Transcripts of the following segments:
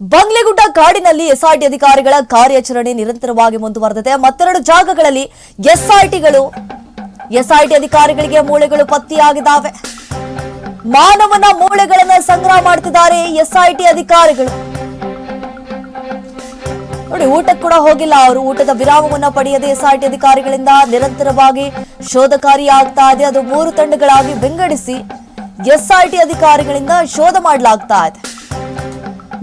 ಬಂಗ್ಲೆಗುಡ್ಡ ಕಾಡಿನಲ್ಲಿ ಎಸ್ಐಟಿ ಅಧಿಕಾರಿಗಳ ಕಾರ್ಯಾಚರಣೆ ನಿರಂತರವಾಗಿ ಮುಂದುವರೆದಿದೆ. ಮತ್ತೆರಡು ಜಾಗಗಳಲ್ಲಿ ಎಸ್ಐಟಿಗಳು ಎಸ್ಐಟಿ ಅಧಿಕಾರಿಗಳಿಗೆ ಮೂಳೆಗಳು ಪತ್ತೆಯಾಗಿದ್ದಾವೆ. ಮಾನವನ ಮೂಳೆಗಳನ್ನು ಸಂಗ್ರಹ ಮಾಡ್ತಿದ್ದಾರೆ ಎಸ್ಐಟಿ ಅಧಿಕಾರಿಗಳು. ನೋಡಿ, ಊಟಕ್ಕೆ ಕೂಡ ಹೋಗಿಲ್ಲ ಅವರು. ಊಟದ ವಿರಾಮವನ್ನ ಪಡೆಯದೆ ಎಸ್ಐಟಿ ಅಧಿಕಾರಿಗಳಿಂದ ನಿರಂತರವಾಗಿ ಶೋಧ ಕಾರ್ಯ ಆಗ್ತಾ ಇದೆ. ಅದು ಮೂರು ತಂಡಗಳಾಗಿ ವಿಂಗಡಿಸಿ ಎಸ್ಐಟಿ ಅಧಿಕಾರಿಗಳಿಂದ ಶೋಧ ಮಾಡಲಾಗ್ತಾ ಇದೆ.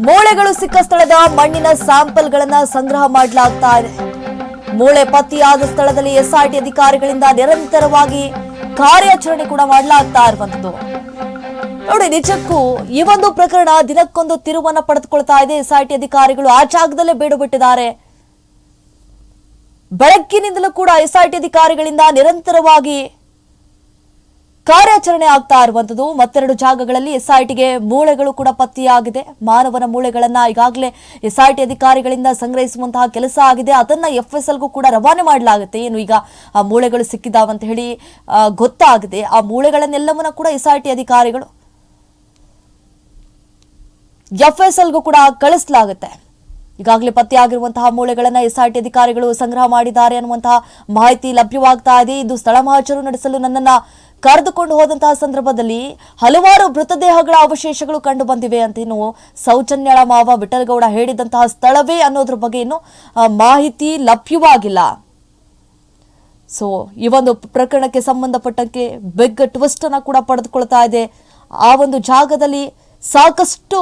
ಮೂಳೆಗಳು ಸಿಕ್ಕ ಸ್ಥಳದ ಮಣ್ಣಿನ ಸ್ಯಾಂಪಲ್ಗಳನ್ನ ಸಂಗ್ರಹ ಮಾಡಲಾಗ್ತಾ ಇದೆ ಮೂಳೆ ಪತ್ತೆಯಾದ ಸ್ಥಳದಲ್ಲಿ ಎಸ್ಐಟಿ ಅಧಿಕಾರಿಗಳಿಂದ ನಿರಂತರವಾಗಿ ಕಾರ್ಯಾಚರಣೆ ಕೂಡ ಮಾಡಲಾಗ್ತಾ ಇರುವಂತದ್ದು ನೋಡಿ, ನಿಜಕ್ಕೂ ಈ ಒಂದು ಪ್ರಕರಣ ದಿನಕ್ಕೊಂದು ತಿರುವನ್ನ ಪಡೆದುಕೊಳ್ತಾ ಇದೆ. ಎಸ್ಐಟಿ ಅಧಿಕಾರಿಗಳು ಆ ಜಾಗದಲ್ಲೇ ಬೇಡು ಬಿಟ್ಟಿದ್ದಾರೆ. ಬೆಳಗ್ಗಿನಿಂದಲೂ ಕೂಡ ಎಸ್ಐಟಿ ಅಧಿಕಾರಿಗಳಿಂದ ನಿರಂತರವಾಗಿ ಕಾರ್ಯಾಚರಣೆ ಆಗ್ತಾ ಇರುವಂತದ್ದು ಮತ್ತೆರಡು ಜಾಗಗಳಲ್ಲಿ ಎಸ್ಐಟಿಗೆ ಮೂಳೆಗಳು ಕೂಡ ಪತ್ತೆಯಾಗಿದೆ. ಮಾನವನ ಮೂಳೆಗಳನ್ನ ಈಗಾಗಲೇ ಎಸ್ಐಟಿ ಅಧಿಕಾರಿಗಳಿಂದ ಸಂಗ್ರಹಿಸುವಂತಹ ಕೆಲಸ ಆಗಿದೆ. ಅದನ್ನ ಎಫ್ಎಸ್ಎಲ್ಗೂ ಕೂಡ ರವಾನೆ ಮಾಡಲಾಗುತ್ತೆ. ಏನು ಈಗ, ಆ, ಮೂಳೆಗಳು ಸಿಕ್ಕಿದಾವಂತ ಹೇಳಿ ಗೊತ್ತಾಗಿದೆ. ಆ ಮೂಳೆಗಳನ್ನೆಲ್ಲವನ್ನ ಕೂಡ ಎಸ್ಐಟಿ ಅಧಿಕಾರಿಗಳು ಎಫ್ಎಸ್ಎಲ್ಗೂ ಕೂಡ ಕಳಿಸಲಾಗುತ್ತೆ. ಈಗಾಗಲೇ ಪತ್ತೆಯಾಗಿರುವಂತಹ ಮೂಳೆಗಳನ್ನ ಎಸ್ಐಟಿ ಅಧಿಕಾರಿಗಳು ಸಂಗ್ರಹ ಮಾಡಿದ್ದಾರೆ ಅನ್ನುವಂತಹ ಮಾಹಿತಿ ಲಭ್ಯವಾಗ್ತಾ ಇದೆ. ಇದು ಸ್ಥಳ ಮಹಾಚರು ನಡೆಸಲು ನನ್ನನ್ನ ಕರೆದುಕೊಂಡು ಹೋದಂತಹ ಸಂದರ್ಭದಲ್ಲಿ ಹಲವಾರು ಮೃತದೇಹಗಳ ಅವಶೇಷಗಳು ಕಂಡು ಬಂದಿವೆ ಅಂತ ಇನ್ನು ಸೌಜನ್ಯಳ ಮಾವ ವಿಠಲಗೌಡ ಹೇಳಿದಂತಹ ಸ್ಥಳವೇ ಅನ್ನೋದ್ರ ಬಗ್ಗೆ ಇನ್ನು ಮಾಹಿತಿ ಲಭ್ಯವಾಗಿಲ್ಲ. ಸೊ ಈ ಒಂದು ಪ್ರಕರಣಕ್ಕೆ ಸಂಬಂಧಪಟ್ಟಂತೆ ಬಿಗ್ ಟ್ವಿಸ್ಟ್ ಅನ್ನ ಕೂಡ ಪಡೆದುಕೊಳ್ತಾ ಇದೆ. ಆ ಒಂದು ಜಾಗದಲ್ಲಿ ಸಾಕಷ್ಟು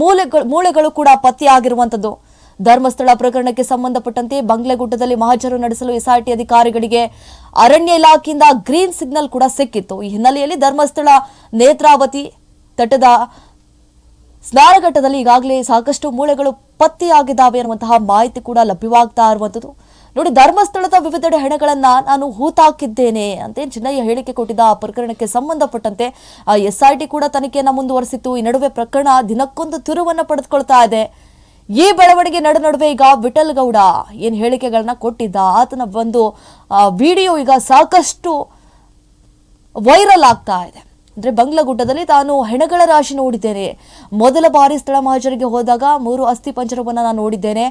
ಮೂಲೆಗಳು, ಮೂಳೆಗಳು ಕೂಡ ಪತ್ತೆಯಾಗಿರುವಂತದ್ದು ಧರ್ಮಸ್ಥಳ ಪ್ರಕರಣಕ್ಕೆ ಸಂಬಂಧಪಟ್ಟಂತೆ ಬಂಗ್ಲೆಗುಡ್ಡದಲ್ಲಿ ಮಹಜರು ನಡೆಸಲು ಎಸ್ಐಟಿ ಅಧಿಕಾರಿಗಳಿಗೆ ಅರಣ್ಯ ಇಲಾಖೆಯಿಂದ ಗ್ರೀನ್ ಸಿಗ್ನಲ್ ಕೂಡ ಸಿಕ್ಕಿತ್ತು. ಈ ಹಿನ್ನೆಲೆಯಲ್ಲಿ ಧರ್ಮಸ್ಥಳ ನೇತ್ರಾವತಿ ತಟದ ಸ್ನಾನಘಟ್ಟದಲ್ಲಿ ಈಗಾಗಲೇ ಸಾಕಷ್ಟು ಮೂಳೆಗಳು ಪತ್ತೆಯಾಗಿದ್ದಾವೆ ಅನ್ನುವಂತಹ ಮಾಹಿತಿ ಕೂಡ ಲಭ್ಯವಾಗ್ತಾ ಇರುವಂಥದ್ದು. ನೋಡಿ, ಧರ್ಮಸ್ಥಳದ ವಿವಿಧೆಡೆ ಹೆಣಗಳನ್ನ ನಾನು ಹೂತಾಕಿದ್ದೇನೆ ಅಂತ ಚಿನ್ನಯ್ಯ ಹೇಳಿಕೆ ಕೊಟ್ಟಿದ್ದ ಆ ಪ್ರಕರಣಕ್ಕೆ ಸಂಬಂಧಪಟ್ಟಂತೆ ಎಸ್ಐಟಿ ಕೂಡ ತನಿಖೆಯನ್ನು ಮುಂದುವರಿಸಿತ್ತು. ಈ ನಡುವೆ ಪ್ರಕರಣ ದಿನಕ್ಕೊಂದು ತಿರುವನ್ನು ಪಡೆದುಕೊಳ್ತಾ ಇದೆ. ಈ ಬೆಳವಣಿಗೆ ನಡು ನಡುವೆ ಈಗ ವಿಠಲ್ ಗೌಡ ಏನ್ ಹೇಳಿಕೆಗಳನ್ನ ಕೊಟ್ಟಿದ್ದ, ಆತನ ಒಂದು ವಿಡಿಯೋ ಈಗ ಸಾಕಷ್ಟು ವೈರಲ್ ಆಗ್ತಾ ಇದೆ. ಅಂದ್ರೆ ಬಂಗ್ಲಗುಡ್ಡದಲ್ಲಿ ತಾನು ಹೆಣಗಳ ರಾಶಿ ನೋಡಿದ್ದೇನೆ. ಮೊದಲ ಬಾರಿ ಸ್ಥಳ ಮಹಾಜರಿಗೆ ಹೋದಾಗ ಮೂರು ಅಸ್ಥಿ ಪಂಜರವನ್ನು ನಾನು ನೋಡಿದ್ದೇನೆ.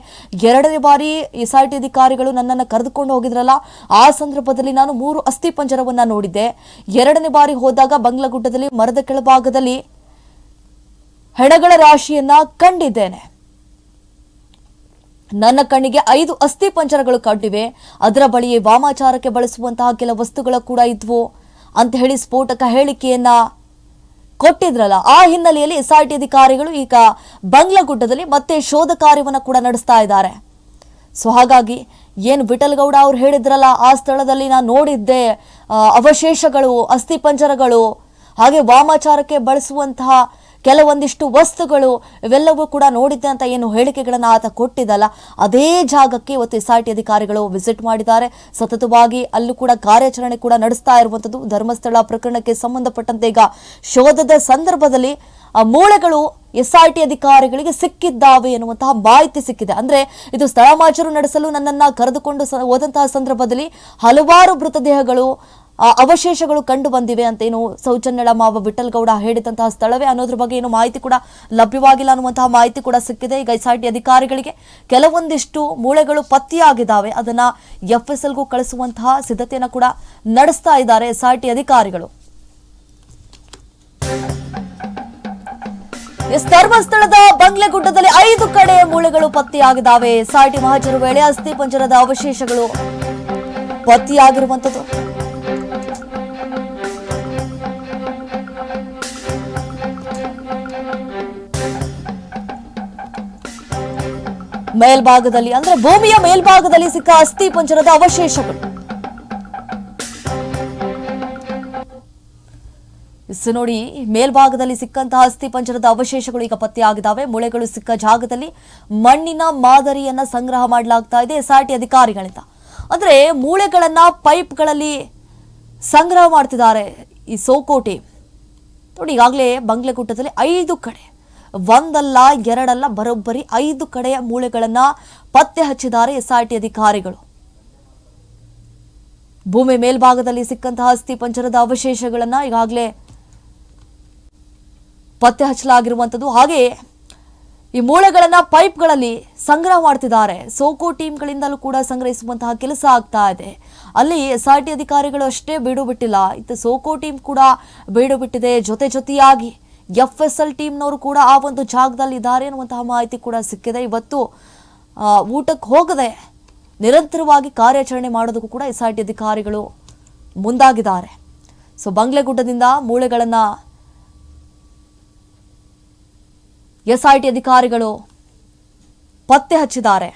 ಎರಡನೇ ಬಾರಿ ಎಸ್ ಐ ಟಿ ಅಧಿಕಾರಿಗಳು ನನ್ನನ್ನು ಕರೆದುಕೊಂಡು ಹೋಗಿದ್ರಲ್ಲ, ಆ ಸಂದರ್ಭದಲ್ಲಿ ನಾನು ಮೂರು ಅಸ್ಥಿ ಪಂಜರವನ್ನು ನೋಡಿದ್ದೆ. ಎರಡನೇ ಬಾರಿ ಹೋದಾಗ ಬಂಗ್ಲಗುಡ್ಡದಲ್ಲಿ ಮರದ ಕೆಳಭಾಗದಲ್ಲಿ ಹೆಣಗಳ ರಾಶಿಯನ್ನ ಕಂಡಿದ್ದೇನೆ. ನನ್ನ ಕಣ್ಣಿಗೆ ಐದು ಅಸ್ಥಿ ಪಂಜರಗಳು ಕಂಡಿವೆ. ಅದರ ಬಳಿಯೇ ವಾಮಾಚಾರಕ್ಕೆ ಬಳಸುವಂತಹ ಕೆಲ ವಸ್ತುಗಳು ಕೂಡ ಇದ್ವು. ಅಂತ ಹೇಳಿ ಸ್ಫೋಟಕ ಹೇಳಿಕೆಯನ್ನ ಕೊಟ್ಟಿದ್ರಲ್ಲ, ಆ ಹಿನ್ನೆಲೆಯಲ್ಲಿ ಎಸ್ಐಟಿ ಅಧಿಕಾರಿಗಳು ಈಗ ಬಂಗ್ಲಗುಡ್ಡದಲ್ಲಿ ಮತ್ತೆ ಶೋಧ ಕಾರ್ಯವನ್ನು ಕೂಡ ನಡೆಸ್ತಾ ಇದ್ದಾರೆ. ಸೊ ಹಾಗಾಗಿ ಏನು ವಿಠಲ್ಗೌಡ ಅವ್ರು ಹೇಳಿದ್ರಲ್ಲ, ಆ ಸ್ಥಳದಲ್ಲಿ ನಾನು ನೋಡಿದ್ದೆ ಅವಶೇಷಗಳು, ಅಸ್ಥಿ ಪಂಜರಗಳು, ಹಾಗೆ ವಾಮಾಚಾರಕ್ಕೆ ಬಳಸುವಂತಹ ಕೆಲವೊಂದಿಷ್ಟು ವಸ್ತುಗಳು ಇವೆಲ್ಲವೂ ಕೂಡ ನೋಡಿದ್ದೆ ಅಂತ ಏನು ಹೇಳಿಕೆಗಳನ್ನು ಆತ ಕೊಟ್ಟಿದ್ದಲ್ಲ. ಅದೇ ಜಾಗಕ್ಕೆ ಇವತ್ತು ಎಸ್ ಅಧಿಕಾರಿಗಳು ವಿಸಿಟ್ ಮಾಡಿದ್ದಾರೆ. ಸತತವಾಗಿ ಅಲ್ಲೂ ಕೂಡ ಕಾರ್ಯಾಚರಣೆ ಕೂಡ ನಡೆಸ್ತಾ ಇರುವಂಥದ್ದು ಧರ್ಮಸ್ಥಳ ಪ್ರಕರಣಕ್ಕೆ ಸಂಬಂಧಪಟ್ಟಂತೆ ಈಗ ಶೋಧದ ಸಂದರ್ಭದಲ್ಲಿ ಮೂಳೆಗಳು ಟಿ ಅಧಿಕಾರಿಗಳಿಗೆ ಸಿಕ್ಕಿದ್ದಾವೆ ಎನ್ನುವಂತಹ ಮಾಹಿತಿ ಸಿಕ್ಕಿದೆ. ಅಂದ್ರೆ ಇದು ಸ್ಥಳ ಮಾಚರು ನಡೆಸಲು ನನ್ನನ್ನ ಕರೆದುಕೊಂಡು ಹೋದಂತಹ ಸಂದರ್ಭದಲ್ಲಿ ಹಲವಾರು ಮೃತದೇಹಗಳು ಅವಶೇಷಗಳು ಕಂಡು ಬಂದಿವೆ ಅಂತ ಏನು ಸೌಜನ್ಯಳ ಮಾವ ವಿಠಲ್ಗೌಡ ಹೇಳಿದಂತಹ ಸ್ಥಳವೇ ಅನ್ನೋದ್ರ ಬಗ್ಗೆ ಏನು ಮಾಹಿತಿ ಕೂಡ ಲಭ್ಯವಾಗಿಲ್ಲ ಅನ್ನುವಂತಹ ಮಾಹಿತಿ ಕೂಡ ಸಿಕ್ಕಿದೆ. ಈಗ ಎಸ್ ಅಧಿಕಾರಿಗಳಿಗೆ ಕೆಲವೊಂದಿಷ್ಟು ಮೂಳೆಗಳು ಪತ್ತೆಯಾಗಿದ್ದಾವೆ. ಅದನ್ನ ಎಫ್ ಎಸ್ ಎಲ್ಗೂ ಕಳಿಸುವಂತಹ ಸಿದ್ಧತೆಯನ್ನು ಕೂಡ ನಡೆಸ್ತಾ ಇದ್ದಾರೆ ಎಸ್ಐಟಿ ಅಧಿಕಾರಿಗಳು. ಎಸ್, ಧರ್ಮಸ್ಥಳದ ಬಂಗ್ಲೆಗುಡ್ಡದಲ್ಲಿ ಐದು ಕಡೆ ಮೂಳೆಗಳು ಪತ್ತೆಯಾಗಿದ್ದಾವೆ. ಸಾಟಿ ಮಹಾಜರು ವೇಳೆ ಅಸ್ಥಿ ಪಂಜರದ ಅವಶೇಷಗಳು ಪತ್ತೆಯಾಗಿರುವಂತದ್ದು ಮೇಲ್ಭಾಗದಲ್ಲಿ, ಅಂದ್ರೆ ಭೂಮಿಯ ಮೇಲ್ಭಾಗದಲ್ಲಿ ಸಿಕ್ಕ ಅಸ್ಥಿ ಪಂಜರದ ಅವಶೇಷಗಳು. ನೋಡಿ, ಮೇಲ್ಭಾಗದಲ್ಲಿ ಸಿಕ್ಕಂತಹ ಅಸ್ಥಿ ಪಂಜರದ ಅವಶೇಷಗಳು ಈಗ ಪತ್ತೆಯಾಗಿದ್ದಾವೆ. ಮೂಳೆಗಳು ಸಿಕ್ಕ ಜಾಗದಲ್ಲಿ ಮಣ್ಣಿನ ಮಾದರಿಯನ್ನ ಸಂಗ್ರಹ ಮಾಡಲಾಗ್ತಾ ಇದೆ ಎಸ್ಆರ್ಟಿ ಅಧಿಕಾರಿಗಳಿಂದ. ಅಂದ್ರೆ ಮೂಳೆಗಳನ್ನ ಪೈಪ್ಗಳಲ್ಲಿ ಸಂಗ್ರಹ ಮಾಡ್ತಿದ್ದಾರೆ ಈ ಸೋಕೋಟೆ. ನೋಡಿ, ಈಗಾಗಲೇ ಬಂಗ್ಲೆಕೂಟದಲ್ಲಿ ಐದು ಕಡೆ ಒಂದಲ್ಲ, ಎರಡಲ್ಲ, ಬರೋಬ್ಬರಿ ಐದು ಕಡೆಯ ಮೂಳೆಗಳನ್ನ ಪತ್ತೆ ಹಚ್ಚಿದ್ದಾರೆ ಎಸ್ಐಟಿ ಅಧಿಕಾರಿಗಳು. ಭೂಮಿ ಮೇಲ್ಭಾಗದಲ್ಲಿ ಸಿಕ್ಕಂತಹ ಅಸ್ಥಿ ಪಂಜರದ ಅವಶೇಷಗಳನ್ನ ಈಗಾಗಲೇ ಪತ್ತೆ ಹಚ್ಚಲಾಗಿರುವಂಥದ್ದು ಹಾಗೆ ಈ ಮೂಳೆಗಳನ್ನ ಪೈಪ್ಗಳಲ್ಲಿ ಸಂಗ್ರಹ ಮಾಡ್ತಿದ್ದಾರೆ. ಸೋಕೋ ಟೀಮ್ಗಳಿಂದಲೂ ಕೂಡ ಸಂಗ್ರಹಿಸುವಂತಹ ಕೆಲಸ ಆಗ್ತಾ ಇದೆ. ಅಲ್ಲಿ ಎಸ್ ಅಧಿಕಾರಿಗಳು ಅಷ್ಟೇ ಬೀಡು ಬಿಟ್ಟಿಲ್ಲ ಇತ್ತು ಸೋಕೋ ಟೀಮ್ ಕೂಡ ಬೀಡು ಬಿಟ್ಟಿದೆ ಜೊತೆ ಜೊತೆಯಾಗಿ ಎಫ್ ಎಸ್ ಎಲ್ ಟೀಮ್ನವರು ಕೂಡ ಆ ಒಂದು ಜಾಗದಲ್ಲಿ ಇದ್ದಾರೆ ಅನ್ನುವಂತಹ ಮಾಹಿತಿ ಕೂಡ ಸಿಕ್ಕಿದೆ. ಇವತ್ತು ಊಟಕ್ಕೆ ಹೋಗದೆ ನಿರಂತರವಾಗಿ ಕಾರ್ಯಾಚರಣೆ ಮಾಡೋದಕ್ಕೂ ಕೂಡ ಎಸ್ ಆರ್ ಟಿ ಅಧಿಕಾರಿಗಳು ಮುಂದಾಗಿದ್ದಾರೆ. ಸೊ, ಬಂಗ್ಲೆಗುಡ್ಡದಿಂದ ಮೂಳೆಗಳನ್ನು ಎಸ್ ಐ ಟಿ ಅಧಿಕಾರಿಗಳು ಪತ್ತೆ ಹಚ್ಚಿದ್ದಾರೆ.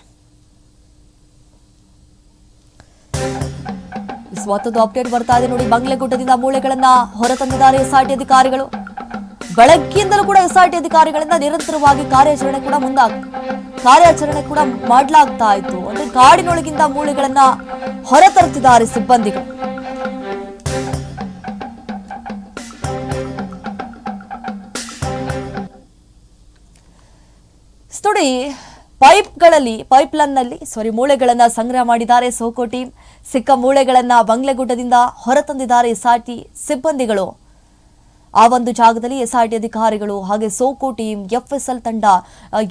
ಮತ್ತೊಂದು ಅಪ್ಡೇಟ್ ಬರ್ತಾ ಇದೆ ನೋಡಿ, ಬಂಗ್ಲೆಗುಡ್ಡದಿಂದ ಮೂಳೆಗಳನ್ನ ಹೊರತಂದಿದ್ದಾರೆ ಎಸ್ ಐ ಟಿ ಅಧಿಕಾರಿಗಳು. ಬೆಳಗ್ಗಿಂದಲೂ ಕೂಡ ಎಸ್ ಐ ಟಿ ಅಧಿಕಾರಿಗಳಿಂದ ನಿರಂತರವಾಗಿ ಕಾರ್ಯಾಚರಣೆ ಕೂಡ ಮುಂದಾಗ್ ಕಾರ್ಯಾಚರಣೆ ಕೂಡ ಮಾಡಲಾಗ್ತಾ ಇತ್ತು. ಅಂದ್ರೆ ಕಾಡಿನೊಳಗಿಂದ ಮೂಳೆಗಳನ್ನ ಹೊರತರುತ್ತಿದ್ದಾರೆ ಸಿಬ್ಬಂದಿಗಳು. ನೋಡಿ ಪೈಪ್ಗಳಲ್ಲಿ, ಪೈಪ್ಲೈನ್ನಲ್ಲಿ ಸಾರಿ ಮೂಳೆಗಳನ್ನ ಸಂಗ್ರಹ ಮಾಡಿದ್ದಾರೆ ಸೋಕೋ ಟೀಮ್ ಸಿಕ್ಕ ಮೂಳೆಗಳನ್ನ ಬಂಗ್ಲೆಗುಡ್ಡದಿಂದ ಹೊರತಂದಿದ್ದಾರೆ ಸಾಟಿ ಸಿಬ್ಬಂದಿಗಳು. ಆ ಒಂದು ಜಾಗದಲ್ಲಿ ಎಸ್ಐಟಿ ಅಧಿಕಾರಿಗಳು ಹಾಗೆ ಸೋಕೋ ಟೀಮ್, ಎಫ್ಎಸ್ಎಲ್ ತಂಡ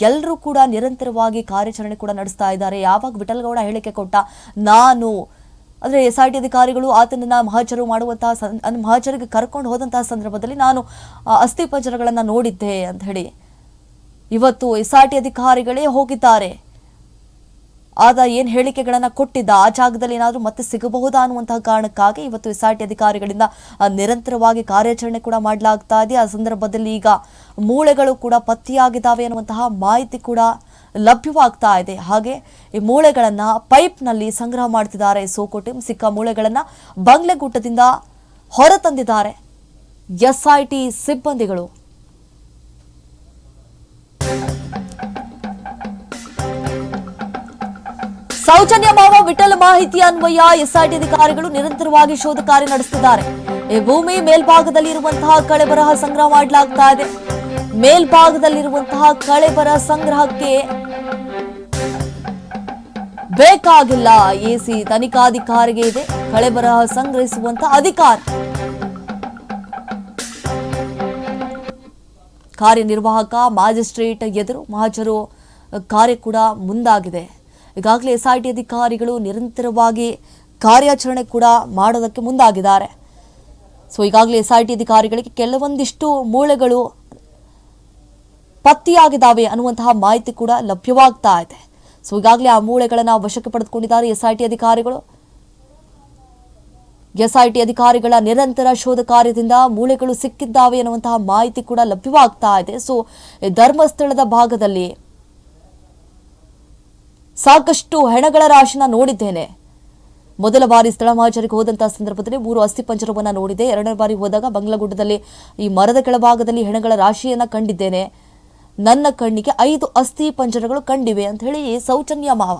ಎಲ್ಲರೂ ಕೂಡ ನಿರಂತರವಾಗಿ ಕಾರ್ಯಾಚರಣೆ ಕೂಡ ನಡೆಸ್ತಾ ಇದ್ದಾರೆ. ಯಾವಾಗ ವಿಠಲ್ಗೌಡ ಹೇಳಿಕೆ ಕೊಟ್ಟ, ನಾನು, ಅಂದ್ರೆ ಎಸ್ ಅಧಿಕಾರಿಗಳು ಆತನನ್ನ ಮಹಜರು ಮಾಡುವಂತಹ ಸಂ- ಕರ್ಕೊಂಡು ಹೋದಂತಹ ಸಂದರ್ಭದಲ್ಲಿ ನಾನು ಅಸ್ಥಿ ಪಂಜರಗಳನ್ನ ನೋಡಿದ್ದೆ ಅಂತ ಹೇಳಿ. ಇವತ್ತು ಎಸ್ ಅಧಿಕಾರಿಗಳೇ ಹೋಗಿದ್ದಾರೆ. ಆದ ಏನು ಹೇಳಿಕೆಗಳನ್ನು ಕೊಟ್ಟಿದ್ದ, ಆ ಜಾಗದಲ್ಲಿ ಏನಾದರೂ ಮತ್ತೆ ಸಿಗಬಹುದಾ ಅನ್ನುವಂತಹ ಕಾರಣಕ್ಕಾಗಿ ಇವತ್ತು ಎಸ್ ಆರ್ ಟಿ ಅಧಿಕಾರಿಗಳಿಂದ ನಿರಂತರವಾಗಿ ಕಾರ್ಯಾಚರಣೆ ಕೂಡ ಮಾಡಲಾಗ್ತಾ ಇದೆ. ಆ ಸಂದರ್ಭದಲ್ಲಿ ಈಗ ಮೂಳೆಗಳು ಕೂಡ ಪತ್ತೆಯಾಗಿದ್ದಾವೆ ಅನ್ನುವಂತಹ ಮಾಹಿತಿ ಕೂಡ ಲಭ್ಯವಾಗ್ತಾ ಇದೆ. ಹಾಗೆ ಈ ಮೂಳೆಗಳನ್ನು ಪೈಪ್ನಲ್ಲಿ ಸಂಗ್ರಹ ಮಾಡ್ತಿದ್ದಾರೆ ಸೋಕೋ ಟೀಮ್ ಸಿಕ್ಕ ಮೂಳೆಗಳನ್ನು ಬಂಗ್ಲೆಗುಟ್ಟದಿಂದ ಹೊರತಂದಿದ್ದಾರೆ ಎಸ್ ಐ ಟಿ ಸಿಬ್ಬಂದಿಗಳು. ಸೌಜನ್ಯ ಮಾವ ವಿಠಲ ಮಾಹಿತಿ ಅನ್ವಯ ಎಸ್ಐಟಿ ಅಧಿಕಾರಿಗಳು ನಿರಂತರವಾಗಿ ಶೋಧ ಕಾರ್ಯ ನಡೆಸುತ್ತಿದ್ದಾರೆ. ಈ ಭೂಮಿ ಮೇಲ್ಭಾಗದಲ್ಲಿ ಇರುವಂತಹ ಕಳೆಬರಹ ಸಂಗ್ರಹ ಮಾಡಲಾಗ್ತಾ ಇದೆ. ಮೇಲ್ಭಾಗದಲ್ಲಿರುವಂತಹ ಕಳೆಬರ ಸಂಗ್ರಹಕ್ಕೆ ಬೇಕಾಗಿಲ್ಲ. ಎಸಿ ತನಿಖಾಧಿಕಾರಿಗೆ ಇದೆ. ಕಳೆಬರಹ ಸಂಗ್ರಹಿಸುವಂತಹ ಅಧಿಕಾರ. ಕಾರ್ಯನಿರ್ವಾಹಕ, ಮ್ಯಾಜಿಸ್ಟ್ರೇಟ್ ಎದುರು ಮಹಾಜರು ಕಾರ್ಯ ಕೂಡ ಮುಂದಾಗಿದೆ. ಈಗಾಗಲೇ ಎಸ್ ಐ ಟಿ ಅಧಿಕಾರಿಗಳು ನಿರಂತರವಾಗಿ ಕಾರ್ಯಾಚರಣೆ ಕೂಡ ಮಾಡೋದಕ್ಕೆ ಮುಂದಾಗಿದ್ದಾರೆ. ಸೊ ಈಗಾಗಲೇ ಎಸ್ ಐ ಟಿ ಅಧಿಕಾರಿಗಳಿಗೆ ಕೆಲವೊಂದಿಷ್ಟು ಮೂಳೆಗಳು ಪತ್ತೆಯಾಗಿದ್ದಾವೆ ಅನ್ನುವಂತಹ ಮಾಹಿತಿ ಕೂಡ ಲಭ್ಯವಾಗ್ತಾ ಇದೆ. ಸೊ ಈಗಾಗಲೇ ಆ ಮೂಳೆಗಳನ್ನು ವಶಕ್ಕೆ ಪಡೆದುಕೊಂಡಿದ್ದಾರೆ ಎಸ್ ಐ ಟಿ ಅಧಿಕಾರಿಗಳು. ಎಸ್ಐಟಿ ಅಧಿಕಾರಿಗಳ ನಿರಂತರ ಶೋಧ ಕಾರ್ಯದಿಂದ ಮೂಳೆಗಳು ಸಿಕ್ಕಿದ್ದಾವೆ ಅನ್ನುವಂತಹ ಮಾಹಿತಿ ಕೂಡ ಲಭ್ಯವಾಗ್ತಾ ಇದೆ. ಸೊ ಧರ್ಮಸ್ಥಳದ ಭಾಗದಲ್ಲಿ ಸಾಕಷ್ಟು ಹೆಣಗಳ ರಾಶಿನ ನೋಡಿದ್ದೇನೆ. ಮೊದಲ ಬಾರಿ ಸ್ಥಳ ಮಹಾಚಾರಿಗೆ ಹೋದಂತಹ ಸಂದರ್ಭದಲ್ಲಿ ಮೂರು ಅಸ್ಥಿ ಪಂಜರವನ್ನು ನೋಡಿದೆ. ಎರಡನೇ ಬಾರಿ ಹೋದಾಗ ಬಂಗ್ಲಗುಡ್ಡದಲ್ಲಿ ಈ ಮರದ ಕೆಳಭಾಗದಲ್ಲಿ ಹೆಣಗಳ ರಾಶಿಯನ್ನು ಕಂಡಿದ್ದೇನೆ. ನನ್ನ ಕಣ್ಣಿಗೆ ಐದು ಅಸ್ಥಿ ಪಂಜರಗಳು ಕಂಡಿವೆ ಅಂತ ಹೇಳಿ ಸೌಜನ್ಯ ಮಾವ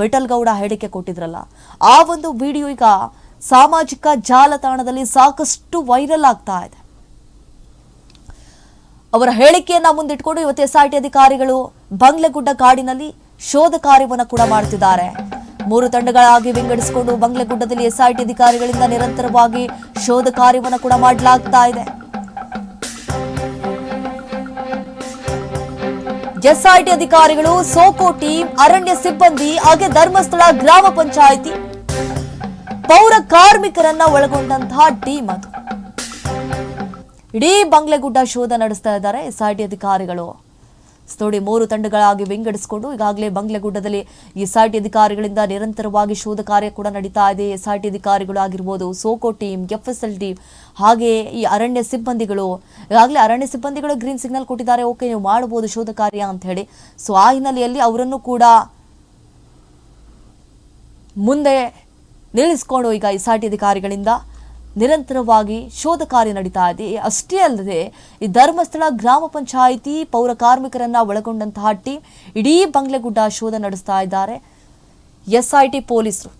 ವಿಠಲ್ ಗೌಡ ಹೇಳಿಕೆ ಕೊಟ್ಟಿದ್ರಲ್ಲ. ಆ ಒಂದು ವಿಡಿಯೋ ಈಗ ಸಾಮಾಜಿಕ ಜಾಲತಾಣದಲ್ಲಿ ಸಾಕಷ್ಟು ವೈರಲ್ ಆಗ್ತಾ ಇದೆ. ಅವರ ಹೇಳಿಕೆಯನ್ನ ಮುಂದಿಟ್ಕೊಂಡು ಇವತ್ತು ಎಸ್ಐಟಿ ಅಧಿಕಾರಿಗಳು ಬಂಗ್ಲೆಗುಡ್ಡ ಕಾಡಿನಲ್ಲಿ ಶೋಧ ಕಾರ್ಯವನ್ನು ಕೂಡ ಮಾಡುತ್ತಿದ್ದಾರೆ ಮೂರು ತಂಡಗಳಾಗಿ ವಿಂಗಡಿಸಿಕೊಂಡು ಬಂಗ್ಲೆಗುಡ್ಡದಲ್ಲಿ ಎಸ್ಐಟಿ ಅಧಿಕಾರಿಗಳಿಂದ ನಿರಂತರವಾಗಿ ಶೋಧ ಕಾರ್ಯವನ್ನು ಕೂಡ ಮಾಡಲಾಗ್ತಾ ಇದೆ. ಎಸ್ಐಟಿ ಅಧಿಕಾರಿಗಳು, ಸೋಕೋ ಟೀಮ್, ಅರಣ್ಯ ಸಿಬ್ಬಂದಿ ಹಾಗೆ ಧರ್ಮಸ್ಥಳ ಗ್ರಾಮ ಪಂಚಾಯಿತಿ ಪೌರ ಕಾರ್ಮಿಕರನ್ನ ಒಳಗೊಂಡಂತಹ ಟೀಮ್ ಅದು. ಇಡೀ ಬಂಗ್ಲೆಗುಡ್ಡ ಶೋಧ ನಡೆಸ್ತಾ ಇದ್ದಾರೆ ಎಸ್ಐಟಿ ಅಧಿಕಾರಿಗಳು. ನೋಡಿ ಮೂರು ತಂಡಗಳಾಗಿ ವಿಂಗಡಿಸಿಕೊಂಡು ಈಗಾಗಲೇ ಬಂಗ್ಲೆಗುಡ್ಡದಲ್ಲಿ ಎಸ್ಐಟಿ ಅಧಿಕಾರಿಗಳಿಂದ ನಿರಂತರವಾಗಿ ಶೋಧ ಕಾರ್ಯ ಕೂಡ ನಡೀತಾ ಇದೆ. ಎಸ್ಐಟಿ ಅಧಿಕಾರಿಗಳು ಆಗಿರ್ಬೋದು ಸೋಕೋ ಟೀಮ್, ಎಫ್ಎಸ್ಎಲ್ ಟೀಮ್, ಹಾಗೆ ಈ ಅರಣ್ಯ ಸಿಬ್ಬಂದಿಗಳು. ಈಗಾಗಲೇ ಅರಣ್ಯ ಸಿಬ್ಬಂದಿಗಳು ಗ್ರೀನ್ ಸಿಗ್ನಲ್ ಕೊಟ್ಟಿದ್ದಾರೆ. ಓಕೆ, ನೀವು ಮಾಡಬಹುದು ಶೋಧ ಕಾರ್ಯ ಅಂತ ಹೇಳಿ. ಸೊ, ಆ ಹಿನ್ನೆಲೆಯಲ್ಲಿ ಅವರನ್ನು ಕೂಡ ಮುಂದೆ ನಿಲ್ಲಿಸಿಕೊಂಡು ಈಗ ಎಸ್ಐಟಿ ಅಧಿಕಾರಿಗಳಿಂದ ನಿರಂತರವಾಗಿ ಶೋಧ ಕಾರ್ಯ ನಡೀತಾ ಇದೆ. ಅಷ್ಟೇ ಅಲ್ಲದೆ ಈ ಧರ್ಮಸ್ಥಳ ಗ್ರಾಮ ಪಂಚಾಯಿತಿ ಪೌರ ಕಾರ್ಮಿಕರನ್ನ ಒಳಗೊಂಡಂತಹ ಟೀಮ್ ಇಡೀ ಬಂಗ್ಲೆಗುಡ್ಡ ಶೋಧ ನಡೆಸ್ತಾ ಇದ್ದಾರೆ. ಎಸ್ಐಟಿ ಪೊಲೀಸರು.